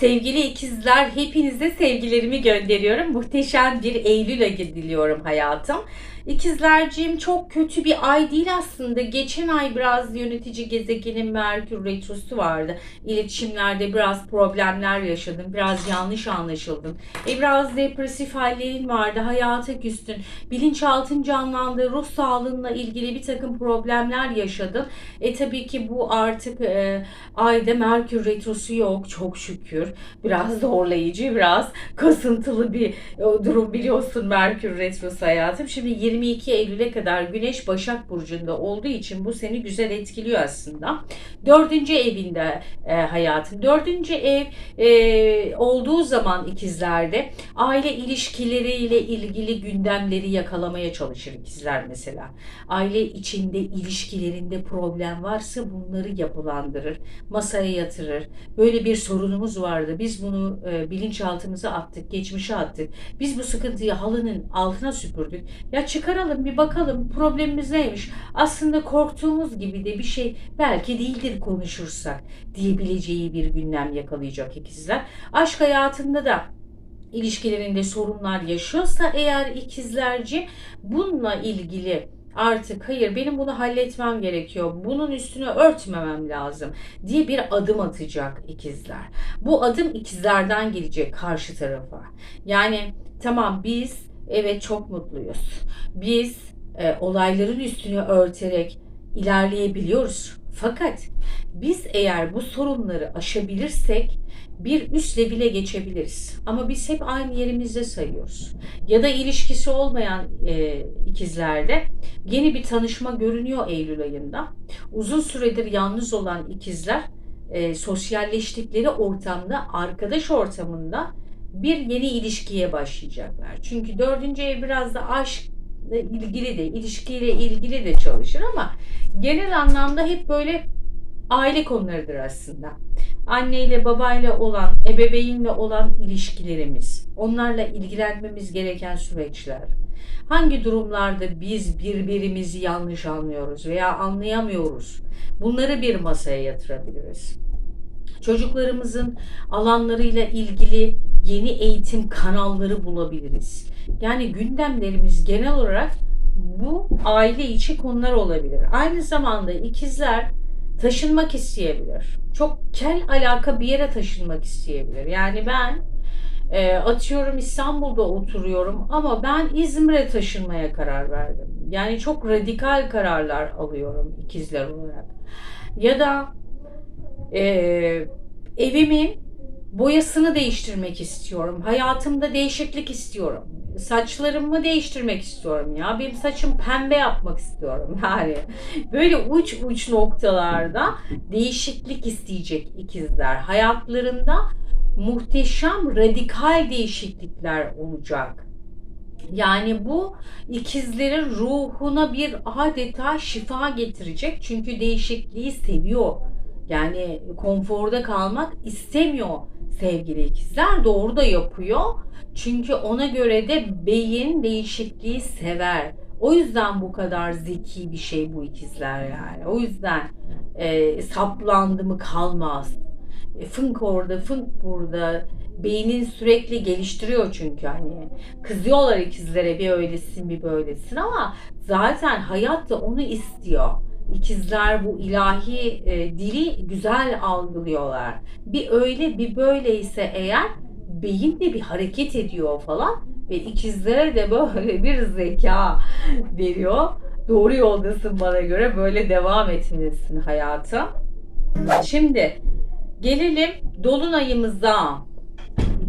Sevgili ikizler hepinize sevgilerimi gönderiyorum. Muhteşem bir Eylül ayı diliyorum hayatım. İkizlerciğim çok kötü bir ay değil aslında. Geçen ay biraz yönetici gezegenin Merkür Retrosu vardı. İletişimlerde biraz problemler yaşadım. Biraz yanlış anlaşıldım. E biraz depresif hallerin vardı. Hayata küstün. Bilinçaltın canlandı. Ruh sağlığınla ilgili bir takım problemler yaşadın. E tabii ki bu artık e, ayda Merkür Retrosu yok çok şükür. Biraz zorlayıcı, biraz kasıntılı bir e, durum biliyorsun Merkür Retrosu hayatım. Şimdi 22 Eylül'e kadar Güneş Başak Burcu'nda olduğu için bu seni güzel etkiliyor aslında. Dördüncü evinde e, hayatım. Dördüncü ev e, olduğu zaman ikizlerde aile ilişkileriyle ilgili gündemleri yakalamaya çalışır ikizler mesela. Aile içinde ilişkilerinde problem varsa bunları yapılandırır, masaya yatırır. Böyle bir sorunumuz vardı. Biz bunu e, bilinçaltımıza attık, geçmişe attık. Biz bu sıkıntıyı halının altına süpürdük. Ya çıkaralım bir bakalım problemimiz neymiş? Aslında korktuğumuz gibi de bir şey belki değildir konuşursak diyebileceği bir gündem yakalayacak ikizler. Aşk hayatında da ilişkilerinde sorunlar yaşıyorsa eğer ikizlerci bununla ilgili artık hayır benim bunu halletmem gerekiyor. Bunun üstüne örtmemem lazım diye bir adım atacak ikizler. Bu adım ikizlerden gelecek karşı tarafa. Yani tamam biz evet çok mutluyuz. Biz e, olayların üstünü örterek ilerleyebiliyoruz. Fakat biz eğer bu sorunları aşabilirsek bir üst levele geçebiliriz. Ama biz hep aynı yerimizde sayıyoruz. Ya da ilişkisi olmayan e, ikizlerde yeni bir tanışma görünüyor Eylül ayında. Uzun süredir yalnız olan ikizler e, sosyalleştikleri ortamda, arkadaş ortamında bir yeni ilişkiye başlayacaklar. Çünkü dördüncü ev biraz da aşkla ilgili de, ilişkiyle ilgili de çalışır ama genel anlamda hep böyle aile konularıdır aslında. Anneyle babayla olan, ebeveynle olan ilişkilerimiz, onlarla ilgilenmemiz gereken süreçler. Hangi durumlarda biz birbirimizi yanlış anlıyoruz veya anlayamıyoruz? Bunları bir masaya yatırabiliriz. Çocuklarımızın alanlarıyla ilgili yeni eğitim kanalları bulabiliriz. Yani gündemlerimiz genel olarak bu aile içi konular olabilir. Aynı zamanda ikizler taşınmak isteyebilir. Çok kel alaka bir yere taşınmak isteyebilir. Yani ben e, atıyorum İstanbul'da oturuyorum ama ben İzmir'e taşınmaya karar verdim. Yani çok radikal kararlar alıyorum ikizler olarak. Ya da e, evimin boyasını değiştirmek istiyorum. Hayatımda değişiklik istiyorum. Saçlarımı değiştirmek istiyorum ya. Benim saçım pembe yapmak istiyorum. Yani böyle uç uç noktalarda değişiklik isteyecek ikizler. Hayatlarında muhteşem radikal değişiklikler olacak. Yani bu ikizlerin ruhuna bir adeta şifa getirecek. Çünkü değişikliği seviyor. Yani konforda kalmak istemiyor sevgili ikizler. Doğru da yapıyor. Çünkü ona göre de beyin değişikliği sever. O yüzden bu kadar zeki bir şey bu ikizler yani. O yüzden e, saplandı mı kalmaz. E, fınk orada, fınk burada. Beynin sürekli geliştiriyor çünkü hani. Kızıyorlar ikizlere bir öylesin bir böylesin ama zaten hayat da onu istiyor. İkizler bu ilahi e, dili güzel algılıyorlar. Bir öyle bir böyleyse eğer beyin de bir hareket ediyor falan ve ikizlere de böyle bir zeka veriyor. Doğru yoldasın bana göre böyle devam etmelisin hayata. Şimdi gelelim dolunayımıza.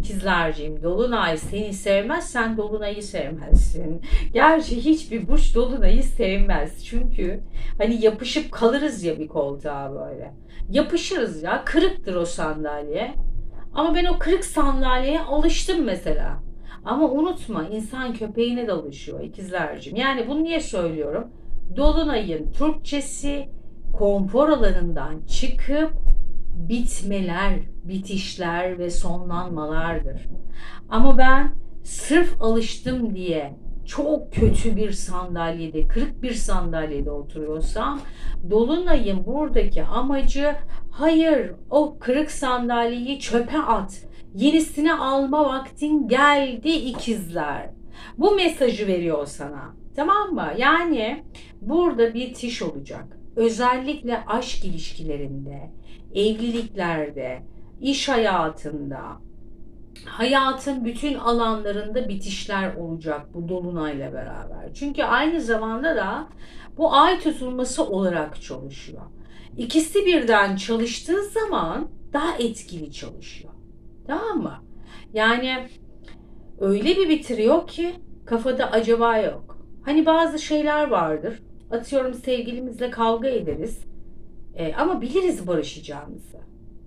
İkizlerciğim Dolunay seni sevmez sen Dolunay'ı sevmezsin. Gerçi hiçbir burç Dolunay'ı sevmez. Çünkü hani yapışıp kalırız ya bir koltuğa böyle. Yapışırız ya kırıktır o sandalye. Ama ben o kırık sandalyeye alıştım mesela. Ama unutma insan köpeğine de alışıyor ikizlercim. Yani bunu niye söylüyorum? Dolunay'ın Türkçesi konfor alanından çıkıp bitmeler, bitişler ve sonlanmalardır. Ama ben sırf alıştım diye çok kötü bir sandalyede, kırık bir sandalyede oturuyorsam Dolunay'ın buradaki amacı hayır o kırık sandalyeyi çöpe at. Yenisini alma vaktin geldi ikizler. Bu mesajı veriyor sana. Tamam mı? Yani burada bir tiş olacak. Özellikle aşk ilişkilerinde, evliliklerde, iş hayatında, hayatın bütün alanlarında bitişler olacak bu dolunayla beraber. Çünkü aynı zamanda da bu ay tutulması olarak çalışıyor. İkisi birden çalıştığı zaman daha etkili çalışıyor. Tamam mı? Yani öyle bir bitiriyor ki kafada acaba yok. Hani bazı şeyler vardır. Atıyorum sevgilimizle kavga ederiz. E, ama biliriz barışacağımızı.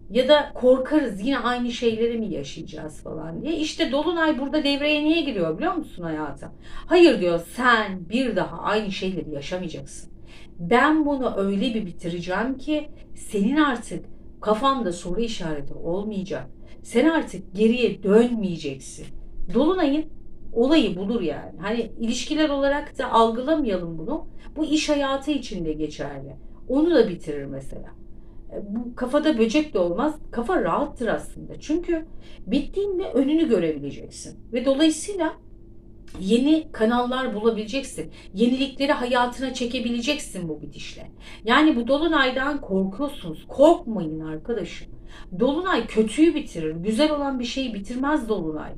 Ya da korkarız yine aynı şeyleri mi yaşayacağız falan diye. İşte Dolunay burada devreye niye giriyor biliyor musun hayata? Hayır diyor sen bir daha aynı şeyleri yaşamayacaksın. Ben bunu öyle bir bitireceğim ki senin artık kafanda soru işareti olmayacak. Sen artık geriye dönmeyeceksin. Dolunay'ın olayı budur yani. Hani ilişkiler olarak da algılamayalım bunu. Bu iş hayatı için de geçerli. Onu da bitirir mesela. E, Bu kafada böcek de olmaz. Kafa rahattır aslında. Çünkü bittiğinde önünü görebileceksin. Ve dolayısıyla yeni kanallar bulabileceksin. Yenilikleri hayatına çekebileceksin bu bitişle. Yani bu dolunaydan korkuyorsunuz. Korkmayın arkadaşım. Dolunay kötüyü bitirir. Güzel olan bir şeyi bitirmez dolunay.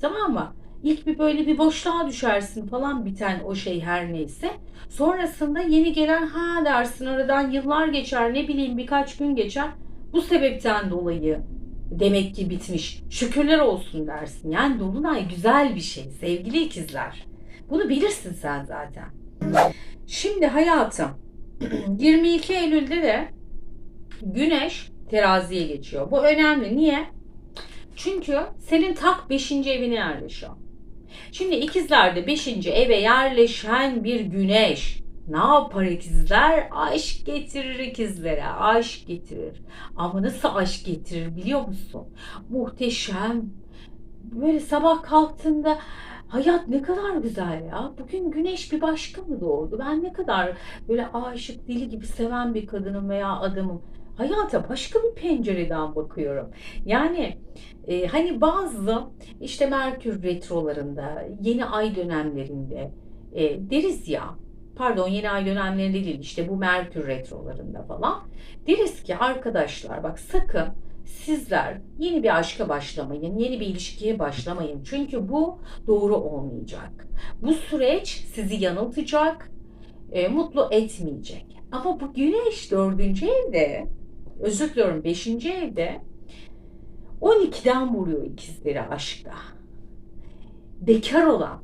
Tamam mı? İlk bir böyle bir boşluğa düşersin falan biten o şey her neyse. Sonrasında yeni gelen ha dersin aradan yıllar geçer ne bileyim birkaç gün geçer. Bu sebepten dolayı demek ki bitmiş. Şükürler olsun dersin. Yani Dolunay güzel bir şey sevgili ikizler. Bunu bilirsin sen zaten. Şimdi hayatım 22 Eylül'de de Güneş teraziye geçiyor. Bu önemli. Niye? Çünkü senin tak 5. evine yerleşiyor. Şimdi ikizlerde 5. eve yerleşen bir güneş ne yapar ikizler? Aşk getirir ikizlere. Aşk getirir. Ama nasıl aşk getirir biliyor musun? Muhteşem. Böyle sabah kalktığında hayat ne kadar güzel ya. Bugün güneş bir başka mı doğdu? Ben ne kadar böyle aşık deli gibi seven bir kadınım veya adamım. Hayata başka bir pencereden bakıyorum. Yani e, hani bazı işte Merkür retrolarında, yeni ay dönemlerinde e, deriz ya pardon yeni ay dönemlerinde değil işte bu Merkür retrolarında falan deriz ki arkadaşlar bak sakın sizler yeni bir aşka başlamayın, yeni bir ilişkiye başlamayın. Çünkü bu doğru olmayacak. Bu süreç sizi yanıltacak, e, mutlu etmeyecek. Ama bu güneş dördüncü evde, özür diliyorum beşinci evde 12'den vuruyor ikizleri aşkta. Bekar olan,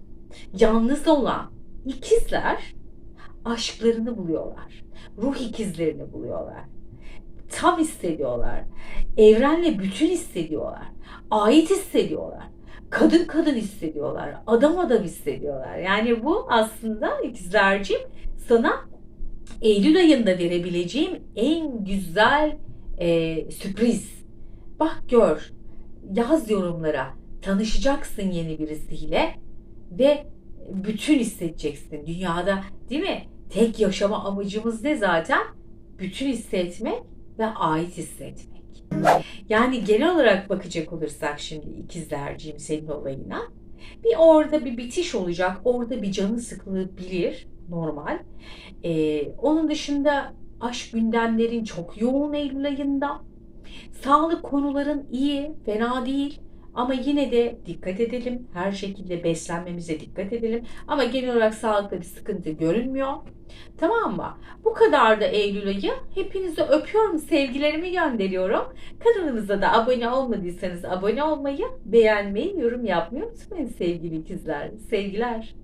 yalnız olan ikizler aşklarını buluyorlar. Ruh ikizlerini buluyorlar. Tam hissediyorlar. Evrenle bütün hissediyorlar. Ait hissediyorlar. Kadın kadın hissediyorlar. Adam adam hissediyorlar. Yani bu aslında ikizlercim sana Eylül ayında verebileceğim en güzel e, sürpriz. Bak gör, yaz yorumlara. Tanışacaksın yeni birisiyle ve bütün hissedeceksin dünyada değil mi? Tek yaşama amacımız ne zaten? Bütün hissetmek ve ait hissetmek. Yani genel olarak bakacak olursak şimdi ikizlerciğim senin olayına. Bir orada bir bitiş olacak. Orada bir canı sıkılabilir. Normal. Ee, onun dışında aşk gündemlerin çok yoğun Eylül ayında. Sağlık konuların iyi, fena değil. Ama yine de dikkat edelim. Her şekilde beslenmemize dikkat edelim. Ama genel olarak sağlıkta bir sıkıntı görünmüyor. Tamam mı? Bu kadar da Eylül ayı. Hepinizi öpüyorum. Sevgilerimi gönderiyorum. Kanalımıza da abone olmadıysanız abone olmayı, beğenmeyi, yorum yapmayı unutmayın sevgili ikizler. Sevgiler.